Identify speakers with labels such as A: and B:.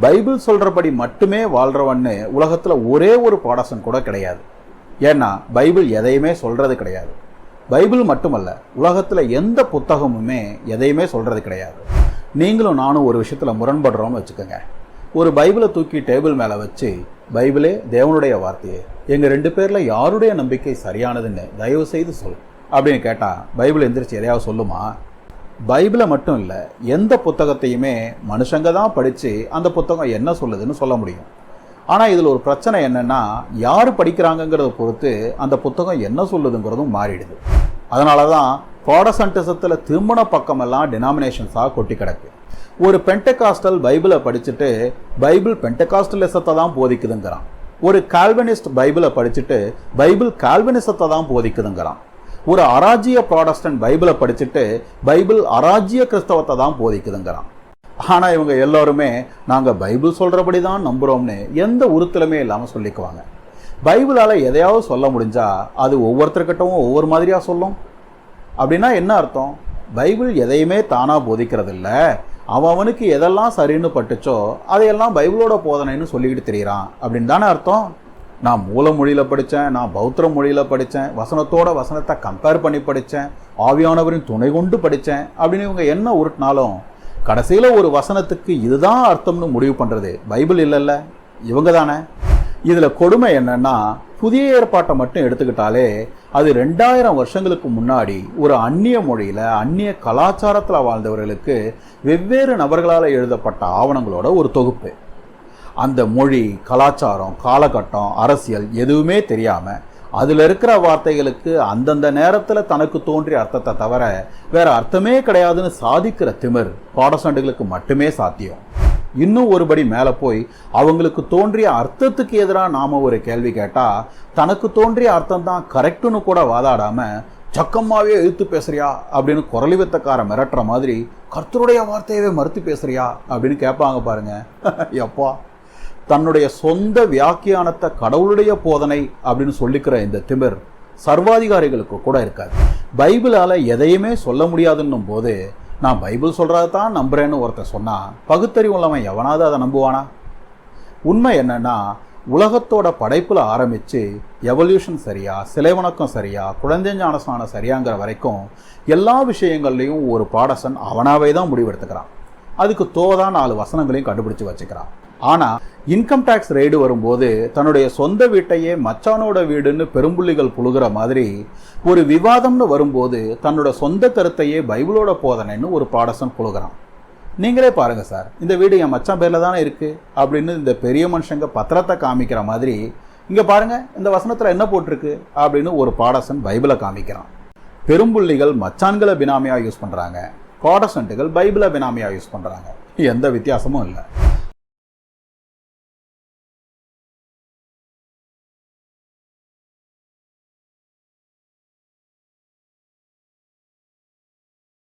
A: Bible சொல்றபடி மட்டுமே வாழ்றவன்னு உலகத்தில் ஒரே ஒரு பாடசன் கூட கிடையாது. ஏன்னா பைபிள் எதையுமே சொல்றது கிடையாது. பைபிள் மட்டுமல்ல உலகத்தில் எந்த புத்தகமுமே எதையுமே சொல்றது கிடையாது. நீங்களும் நானும் ஒரு விஷயத்தில் முரண்படுறோம்னு வச்சுக்கோங்க. ஒரு பைபிளை தூக்கி டேபிள் மேலே வச்சு பைபிளே தேவனுடைய வார்த்தையே. எங்கள் ரெண்டு பேரில் யாருடைய நம்பிக்கை சரியானதுன்னு தயவு செய்து சொல். அப்படின்னு கேட்டால் பைபிள் எந்திரிச்சு எதையாவது சொல்லுமா? பைபிளை மட்டும் இல்லை எந்த புத்தகத்தையுமே மனுஷங்க தான் படித்து அந்த புத்தகம் என்ன சொல்லுதுன்னு சொல்ல முடியும். ஆனால் இதில் ஒரு பிரச்சனை என்னென்னா யார் படிக்கிறாங்கங்கிறத பொறுத்து அந்த புத்தகம் என்ன சொல்லுதுங்கிறதும் மாறிடுது. அதனால தான் ப்ராடசன்டிசத்தில் திருமண பக்கமெல்லாம் டினாமினேஷன்ஸாக கொட்டி கிடக்கு. ஒரு பென்டகாஸ்டல் பைபிளை படிச்சுட்டு பைபிள் பென்டகாஸ்டலிசத்தை தான் போதிக்குதுங்கிறான். ஒரு கால்வனிஸ்ட் பைபிளை படிச்சுட்டு பைபிள் கால்வனிசத்தை தான் போதிக்குதுங்கிறான். ஒரு அராஜ்ய ப்ராடஸ்டன்ட் பைபிளை படிச்சுட்டு பைபிள் அராஜ்ய கிறிஸ்தவத்தை தான் போதிக்குதுங்கிறான். ஆனால் இவங்க எல்லோருமே நாங்கள் பைபிள் சொல்கிறபடி தான் நம்புகிறோம்னு எந்த உறுத்தலுமே இல்லாமல் சொல்லிக்குவாங்க. பைபிளால் எதையாவது சொல்ல முடிஞ்சால் அது ஒவ்வொருத்தர்கிட்டவும் ஒவ்வொரு மாதிரியாக சொல்லும். அப்படின்னா என்ன அர்த்தம்? பைபிள் எதையுமே தானாக போதிக்கிறதில்ல. அவனுக்கு எதெல்லாம் சரின்னு பட்டுச்சோ அதையெல்லாம் பைபிளோட போதனைன்னு சொல்லிக்கிட்டு தெரியறான். அப்படின்னு தானே அர்த்தம்? நான் மூல மொழியில் படித்தேன் நான் பௌத்திர மொழியில் படித்தேன் வசனத்தோட வசனத்தை கம்பேர் பண்ணி படித்தேன் ஆவியானவரின் துணை கொண்டு படித்தேன் அப்படின்னு இவங்க என்ன உருட்டினாலும் கடைசியில் ஒரு வசனத்துக்கு இதுதான் அர்த்தம்னு முடிவு பண்ணுறது பைபிள் இல்லைல்ல இவங்க தானே. இதில் கொடுமை என்னன்னா புதிய ஏற்பாட்டை மட்டும் எடுத்துக்கிட்டாலே அது ரெண்டாயிரம் வருஷங்களுக்கு முன்னாடி ஒரு அந்நிய மொழியில் அந்நிய கலாச்சாரத்தில் வாழ்ந்தவர்களுக்கு வெவ்வேறு நபர்களால் எழுதப்பட்ட ஆவணங்களோட ஒரு தொகுப்பு. அந்த மொழி கலாச்சாரம் காலகட்டம் அரசியல் எதுவுமே தெரியாமல் அதில் இருக்கிற வார்த்தைகளுக்கு அந்தந்த நேரத்தில் தனக்கு தோன்றிய அர்த்தத்தை தவிர வேற அர்த்தமே கிடையாதுன்னு சாதிக்கிற திமிர் பாடசாண்டுகளுக்கு மட்டுமே சாத்தியம். இன்னும் ஒருபடி மேலே போய் அவங்களுக்கு தோன்றிய அர்த்தத்துக்கு எதிராக நாம் ஒரு கேள்வி கேட்டால் தனக்கு தோன்றிய அர்த்தம் தான் கரெக்டுன்னு கூட வாதாடாமல் சக்கம்மாவே எழுத்து பேசுறியா அப்படின்னு குரலி வித்தக்கார மிரட்டுற மாதிரி கர்த்தருடைய வார்த்தையவே மறுத்து பேசுறியா அப்படின்னு கேட்பாங்க பாருங்க. எப்பா. தன்னுடைய சொந்த வியாக்கியானத்தை கடவுளுடைய போதனை அப்படின்னு சொல்லிக்கிற இந்த திமிர் சர்வாதிகாரிகளுக்கு கூட இருக்காது. பைபிளால் எதையுமே சொல்ல முடியாதுன்னும் போது நான் பைபிள் சொல்கிறத தான் நம்புகிறேன்னு ஒருத்தன் சொன்னால் பகுத்தறிவு உள்ளவன் எவனாவது அதை நம்புவானா? உண்மை என்னன்னா உலகத்தோட படைப்பில் ஆரம்பித்து எவல்யூஷன் சரியா சிலை வணக்கம் சரியா குழந்தை ஞானஸ்நானம் சரியாங்கிற வரைக்கும் எல்லா விஷயங்கள்லையும் ஒரு பாடசன் அவனாவே தான் முடிவெடுத்துக்கிறான். அதுக்கு தோதா நாலு வசனங்களையும் கண்டுபிடிச்சு வச்சுக்கிறான். ஆனா இன்கம் டேக்ஸ் ரெய்டு வரும்போது தன்னுடைய சொந்த வீட்டையே மச்சானோட வீடுன்னு பெரும்புள்ளிகள் புழுகிற மாதிரி ஒரு விவாதம்னு வரும்போது தன்னோட சொந்த கருத்தையே பைபிளோட போதனைன்னு ஒரு பாடசன் புழுகிறான். நீங்களே பாருங்க சார் இந்த வீடு என் மச்சான் பேரில் தானே இருக்கு அப்படின்னு இந்த பெரிய மனுஷங்க பத்திரத்தை காமிக்கிற மாதிரி இங்க பாருங்க இந்த வசனத்துல என்ன போட்டிருக்கு அப்படின்னு ஒரு பாடசன் பைபிளை காமிக்கிறான். பெரும்புள்ளிகள் மச்சான்களை பினாமியா யூஸ் பண்றாங்க பாடசன்ட்டுகள் பைபிளை பினாமியா யூஸ் பண்றாங்க. எந்த வித்தியாசமும் இல்லை.